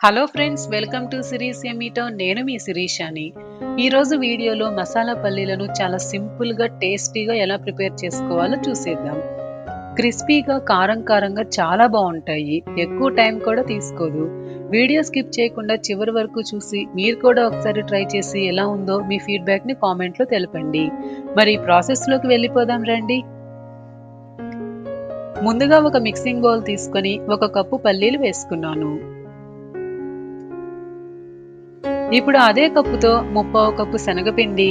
Hello friends welcome to సిరీస్ ఎమీటో నేను మీ శిరీషాని. ఈరోజు వీడియోలో మసాలా పల్లీలను చాలా సింపుల్గా టేస్టీగా ఎలా ప్రిపేర్ చేసుకోవాలో చూసేద్దాం. క్రిస్పీగా కారం కారంగా చాలా బాగుంటాయి. ఎక్కువ టైం కూడా తీసుకోదు. వీడియో స్కిప్ చేయకుండా చివరి వరకు చూసి మీరు కూడా ఒకసారి ట్రై చేసి ఎలా ఉందో మీ ఫీడ్బ్యాక్ని కామెంట్లో తెలపండి. మరి ప్రాసెస్లోకి వెళ్ళిపోదాం రండి. ముందుగా ఒక మిక్సింగ్ బౌల్ తీసుకొని ఒక కప్పు పల్లీలు వేసుకున్నాను. ఇప్పుడు అదే కప్పుతో ముప్పావు కప్పు శనగపిండి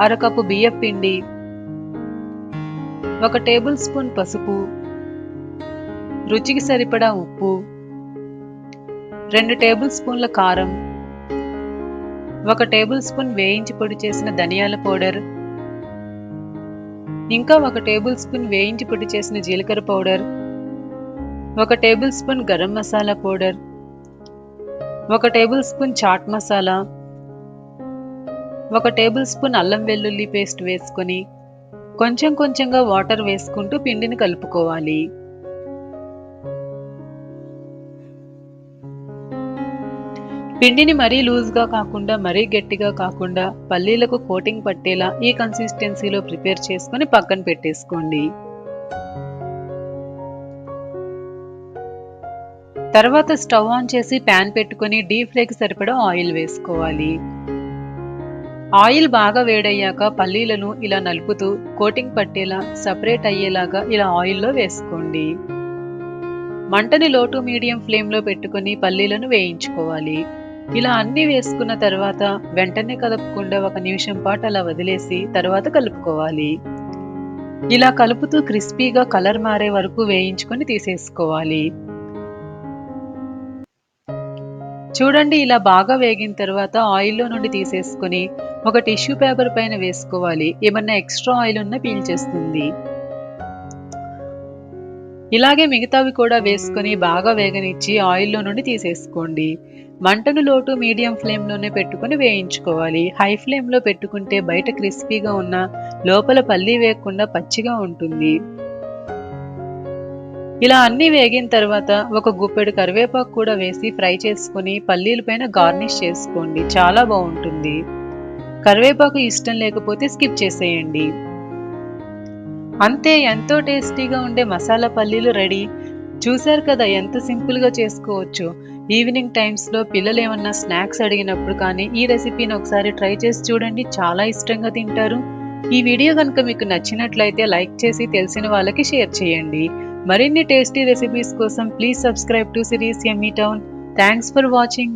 అరకప్పు బియ్యం పిండి ఒక టేబుల్ స్పూన్ పసుపు రుచికి సరిపడా ఉప్పు రెండు టేబుల్ స్పూన్ల కారం ఒక టేబుల్ స్పూన్ వేయించి పొడి చేసిన ధనియాల పౌడర్ ఇంకా ఒక టేబుల్ స్పూన్ వేయించి పొడి చేసిన జీలకర్ర పౌడర్ ఒక tablespoon garam masala powder ఒక టేబుల్ స్పూన్ చాట్ మసాలా ఒక టేబుల్ స్పూన్ అల్లం వెల్లుల్లి పేస్ట్ వేసుకొని కొంచెం కొంచెంగా వాటర్ వేసుకుంటూ పిండిని కలుపుకోవాలి. పిండిని మరీ లూజ్గా కాకుండా మరీ గట్టిగా కాకుండా పల్లీలకు కోటింగ్ పట్టేలా ఈ కన్సిస్టెన్సీలో ప్రిపేర్ చేసుకొని పక్కన పెట్టేసుకోండి. తర్వాత స్టవ్ ఆన్ చేసి ప్యాన్ పెట్టుకొని డీప్ ఫ్రైకి సరిపడా ఆయిల్ వేసుకోవాలి. ఆయిల్ బాగా వేడయ్యాక పల్లీలను ఇలా నలుపుతూ కోటింగ్ పట్టేలా సపరేట్ అయ్యేలాగా ఇలా ఆయిల్లో వేసుకోండి. మంటని లోటు మీడియం ఫ్లేమ్లో పెట్టుకొని పల్లీలను వేయించుకోవాలి. ఇలా అన్ని వేసుకున్న తర్వాత వెంటనే కలుపుకుండా ఒక నిమిషం పాటు అలా వదిలేసి తర్వాత కలుపుకోవాలి. ఇలా కలుపుతూ క్రిస్పీగా కలర్ మారే వరకు వేయించుకొని తీసేసుకోవాలి. చూడండి ఇలా బాగా వేగిన తర్వాత ఆయిల్లో నుండి తీసేసుకొని ఒక టిష్యూ పేపర్ పైన వేసుకోవాలి. ఏమన్నా ఎక్స్ట్రా ఆయిల్ ఉన్నా పీల్చేస్తుంది. ఇలాగే మిగతావి కూడా వేసుకొని బాగా వేగనిచ్చి ఆయిల్లో నుండి తీసేసుకోండి. మంటను లోటు మీడియం ఫ్లేమ్లోనే పెట్టుకుని వేయించుకోవాలి. హై ఫ్లేమ్లో పెట్టుకుంటే బయట క్రిస్పీగా ఉన్న లోపల పల్లీ వేయకుండా పచ్చిగా ఉంటుంది. ఇలా అన్ని వేగిన తర్వాత ఒక గుప్పెడు కరివేపాకు కూడా వేసి ఫ్రై చేసుకుని పల్లీల పైన గార్నిష్ చేసుకోండి. చాలా బాగుంటుంది. కరివేపాకు ఇష్టం లేకపోతే స్కిప్ చేసేయండి. అంతే ఎంతో టేస్టీగా ఉండే మసాలా పల్లీలు రెడీ. చూశారు కదా ఎంత సింపుల్గా చేసుకోవచ్చు. ఈవినింగ్ టైమ్స్లో పిల్లలు ఏమన్నా స్నాక్స్ అడిగినప్పుడు కానీ ఈ రెసిపీని ఒకసారి ట్రై చేసి చూడండి. చాలా ఇష్టంగా తింటారు. ఈ వీడియో కనుక మీకు నచ్చినట్లయితే లైక్ చేసి తెలిసిన వాళ్ళకి షేర్ చేయండి. మరిన్ని టేస్టీ రెసిపీస్ కోసం please subscribe to series Emmy town thanks for watching